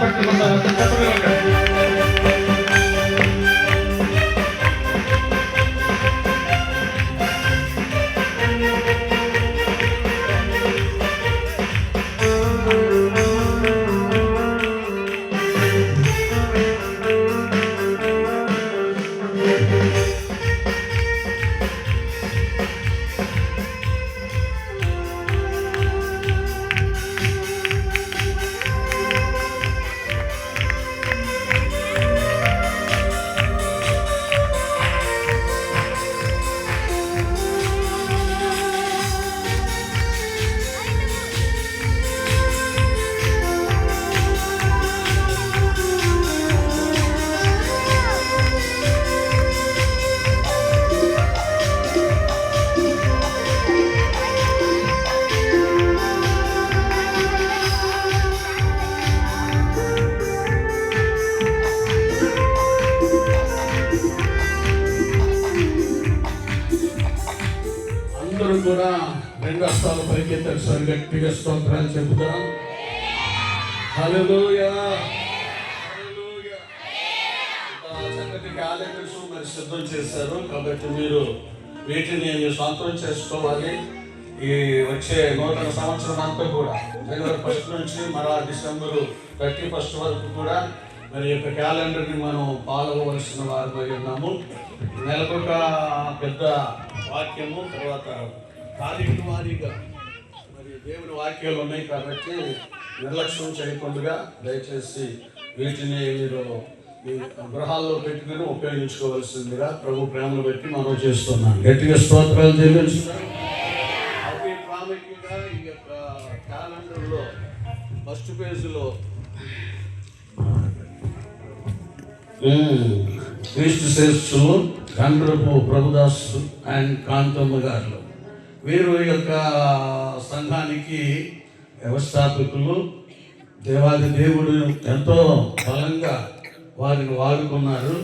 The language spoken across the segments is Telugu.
ಕಾಪಾಡಿಕೊಂಡು హస్తాలు పైకెత్తారు సార్ గట్టిగా స్తోత్రాలు చెబుతాం హలోయా చక్కటి క్యాలెండర్స్ మరి సిద్ధం చేశారు. కాబట్టి మీరు వీటిని మీరు సొంతం చేసుకోవాలి. ఈ వచ్చే నూతన సంవత్సరం అంతా కూడా. జనవరి ఫస్ట్ నుంచి మరలా డిసెంబర్ థర్టీ ఫస్ట్ వరకు కూడా మరి యొక్క క్యాలెండర్ని మనం పాల్గొవలసిన వారిపై ఉన్నాము. నెలకొక పెద్ద వాక్యము తర్వాత తారీఖు వారీగా మరి దేవుని వాక్యాలు ఉన్నాయి కాబట్టి నిర్లక్ష్యం చేయకుండా దయచేసి వీటిని మీరు మీ గృహాల్లో పెట్టుకుని ఉపయోగించుకోవాల్సిందిగా ప్రభు ప్రేమను పెట్టి మనం చేస్తున్నాం. గట్టిగా స్తోత్రాలు అతి ప్రాముఖ్యంగా ఈ యొక్క క్యాలెండర్లో ఫస్ట్ పేజీలో క్రీస్తు శ్రేష్ఠులు కండ్రపు ప్రభుదాస్ అండ్ కాంతమ్మ గారు వీరు ఈ యొక్క సంఘానికి వ్యవస్థాపకులు దేవాది దేవుడు ఎంతో బలంగా వారిని వాడుకున్నారు.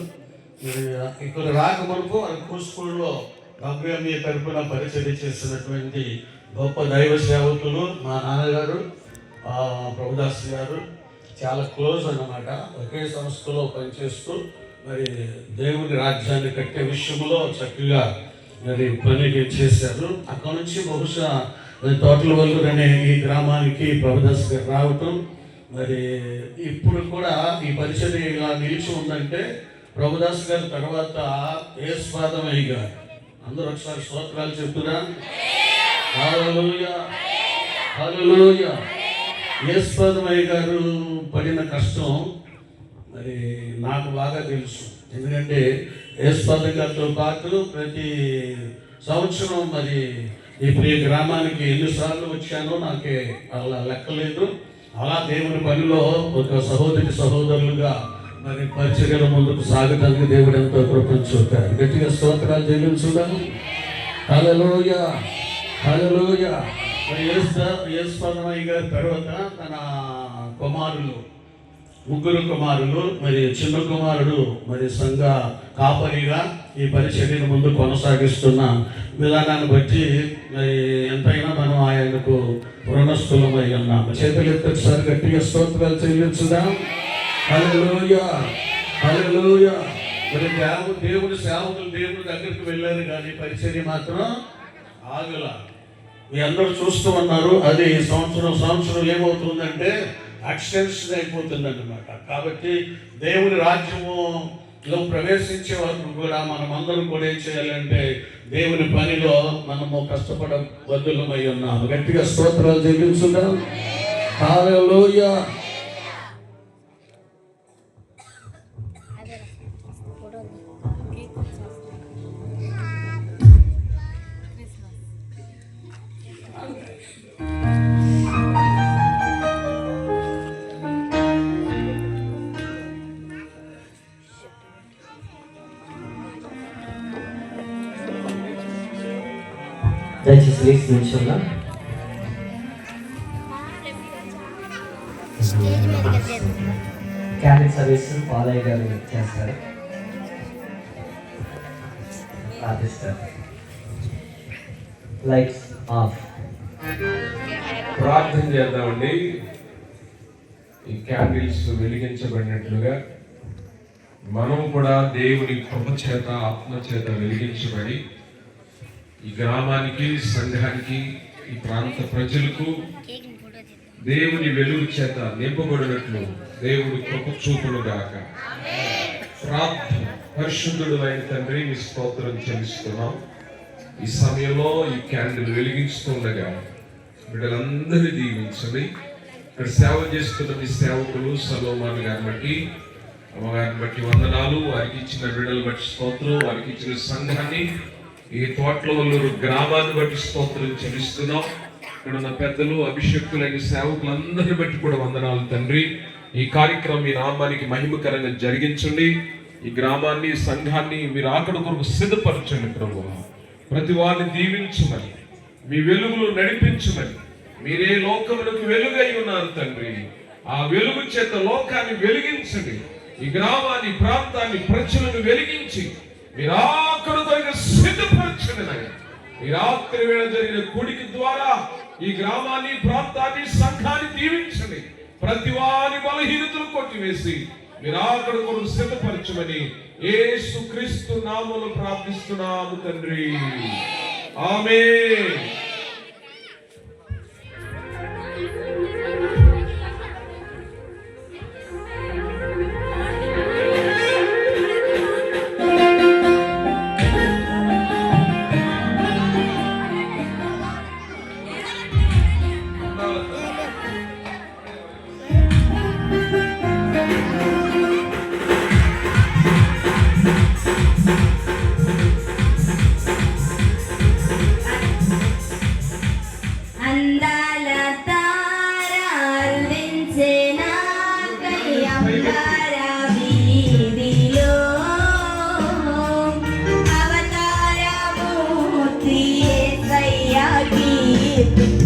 ఇక్కడ రాకమునుపు వారి కూస్కూల్లో గంభీరమీ తరపున పరిచయం చేసినటువంటి గొప్ప దైవ సేవకులు మా నాన్నగారు ప్రభుదాస్ గారు. చాలా క్లోజ్ అన్నమాట. ఒకే సంస్థలో పనిచేస్తూ మరి దేవుని రాజ్యాన్ని కట్టే విషయంలో చక్కగా మరి పని చేశారు. అక్కడ నుంచి బహుశా మరి తోటల వల్లూరు అనే ఈ గ్రామానికి ప్రభుదాస్ గారు రావటం. మరి ఇప్పుడు కూడా ఈ పరిచయం ఇలా నిలిచి ఉందంటే ప్రభుదాస్ గారి తర్వాత ఏ స్వాదమయ్య గారు అందరూ ఒకసారి స్తోత్రాలు చెప్తున్నా. హల్లెలూయా. గారు పడిన కష్టం మరి నాకు బాగా తెలుసు. ఎందుకంటే యేసుపాదం గారితో పాటు ప్రతి సంవత్సరం మరి ఈ ప్రియ గ్రామానికి ఎన్నిసార్లు వచ్చానో నాకు అలా లెక్కలేదు. అలా దేవుని పనిలో ఒక సహోదరి సహోదరులుగా మరి పరిచయం ముందుకు సాగటానికి దేవుడు ఎంతో కృపను చూపారు. గట్టిగా స్తోత్రాలు చెల్లించుదాము హల్లెలూయ హల్లెలూయ. మరి యేసు- గారి తర్వాత తన కుమారులు ముగ్గురు కుమారులు మరి చిన్న కుమారుడు మరి సంఘ కాపరిగా ఈ పరిచర్యను ముందు కొనసాగిస్తున్న విధానాన్ని బట్టి మరి ఎంతైనా మనం ఆయనకు రుణస్థులమై ఉన్నాము. చేతులు ఎత్తొకసారి గట్టిగా స్తోత్రాలు చెల్లించుదాం. హల్లెలూయా! హల్లెలూయా! మరి దేవు దేవుడు సేవకులు దేవుడు దగ్గరికి వెళ్ళారు కానీ పరిచర్య మాత్రం ఆగల. మీ అందరూ చూస్తూ ఉన్నారు అది సంవత్సరం సంవత్సరం ఏమవుతుందంటే ఎక్స్టెన్షన్ అయిపోతుందనమాట కాబట్టి దేవుని రాజ్యములో ప్రవేశించే వరకు కూడా మనం అందరం కూడా ఏం చేయాలంటే దేవుని పనిలో మనము కష్టపడ బద్దులమై ఉన్నాము. గట్టిగా స్తోత్రాలు చెల్లించుదాం హల్లెలూయా. దయచేసి లేచి నిల్చున్నా స్టేజ్ సర్వీస్ పాలయ్య గారు చేస్తారు ప్రార్థిస్తారు లైట్స్ ఆఫ్ ప్రార్థన చేద్దామండి. ఈ క్యాండిల్స్ వెలిగించబడినట్లుగా మనం కూడా దేవుని కృప చేత ఆత్మ చేత వెలిగించబడి ఈ గ్రామానికి సంఘానికి ఈ ప్రాంత ప్రజలకు దేవుని వెలుగు చేత నింపబడినట్లు దేవుడు కృప చూపును గాక. ప్రార్థన పరిశుద్ధుడు అయిన తండ్రి మీ స్తోత్రం చెల్లిస్తున్నాం. ఈ సమయంలో ఈ క్యాండిల్ వెలిగించుతుండగా బిడ్డలందరినీ దీవించండి. ఇక్కడ సేవ చేస్తున్న మీ సేవకులు సలోమాన్ గారిని బట్టి అమ్మగారిని బట్టి వందనాలు. వారికి ఇచ్చిన బిడ్డలు బట్టి స్తోత్రం. వారికి ఇచ్చిన సంఘాన్ని ఈ తోటలవల్లూరు గ్రామాన్ని బట్టి స్తోత్రం చెల్లిస్తున్నాం. ఇక్కడ ఉన్న పెద్దలు అభిషక్తులైన సేవకులందరిని బట్టి కూడా వందనాలు తండ్రి. ఈ కార్యక్రమం మీ నామానికి మహిమకరంగా జరిగించండి. ఈ గ్రామాన్ని సంఘాన్ని మీరు ఆకడ కొరకు సిద్ధపరచండి ప్రభు. ప్రతి వారిని దీవించమని మీ వెలుగులు నడిపించమని మీరే లోకములకు వెలుగై ఉన్నారు తండ్రి. ఆ వెలుగు చేత లోకాన్ని వెలిగించండి. ఈ గ్రామాన్ని ప్రాంతాన్ని ప్రజలను వెలిగించి మీరు ఆకడ కొరకు సిద్ధపరచండి నాయన ఈ రాత్రి వేళ జరిగిన కొడికి ద్వారా ఈ గ్రామాన్ని ప్రాంతాన్ని సంఘాన్ని దీవించండి. ప్రతి వారి బలహీనతను కొట్టివేసి మీరు అక్కడ కొరకు సిద్ధపరచమని ఏసుక్రీస్తు క్రీస్తు ప్రార్థిస్తున్నాము తండ్రి. ఆమె it.